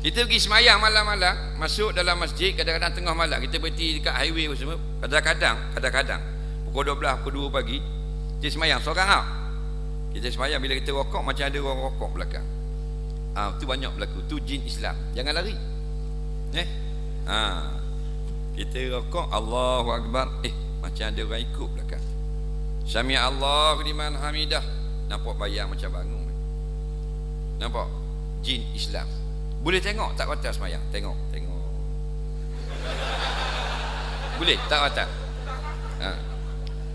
Kita pergi semayang malam-malam, masuk dalam masjid, kadang-kadang tengah malam, kita berhenti dekat highway semua. Kadang-kadang, kadang-kadang, pukul 12, pukul 2 pagi, kita semayang seorang tau. Kita semayang bila kita rokok, macam ada orang rokok belakang. Ah, tu banyak berlaku. Tu jin Islam. Jangan lari. Eh? Ha. Kita rokok, Allahu Akbar. Eh, macam ada orang ikut belakang. Sami Allah liman hamidah. Nampak bayang macam bangun. Nampak? Jin Islam. Boleh tengok tak kata semayang? Tengok, tengok. Boleh tak kata? Ha.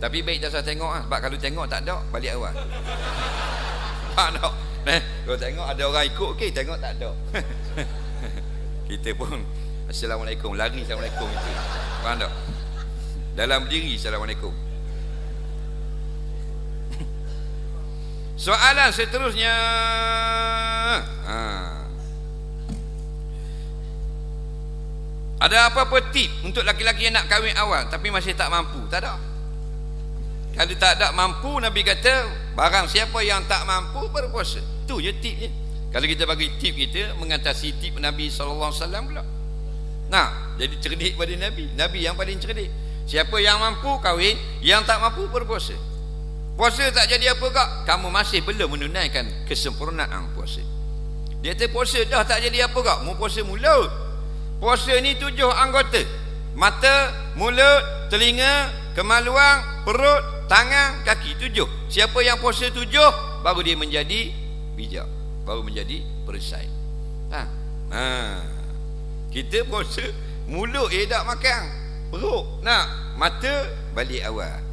Tapi baik tak usah tengok ah. Sebab kalau tengok tak ada, balik awal. Tak? Eh, kalau tengok ada orang ikut okey, tengok tak ada. Kita pun Assalamualaikum, lari Assalamualaikum itu. Faham tak? Dalam diri Assalamualaikum. Soalan seterusnya. Ha. Ada apa-apa tip untuk laki-laki yang nak kahwin awal tapi masih tak mampu? Tak ada. Kalau tak ada mampu Nabi kata barang siapa yang tak mampu berpuasa. Tu je tipnya. Kalau kita bagi tip kita mengatasi tip Nabi wasallam pula. Nah, jadi cerdik pada Nabi. Nabi yang paling cerdik. Siapa yang mampu kahwin, yang tak mampu berpuasa. Puasa tak jadi apa kak? Kamu masih belum menunaikan kesempurnaan puasa. Dia kata puasa dah tak jadi apa kak? Mu puasa mulut. Puasa ni tujuh anggota. Mata, mulut, telinga, kemaluan, perut, tangan, kaki. Tujuh. Siapa yang puasa tujuh, baru dia menjadi bijak. Baru menjadi perisai. Ha. ha. Kita puasa, mulut eh tak makan. Perut nak. Mata, balik awal.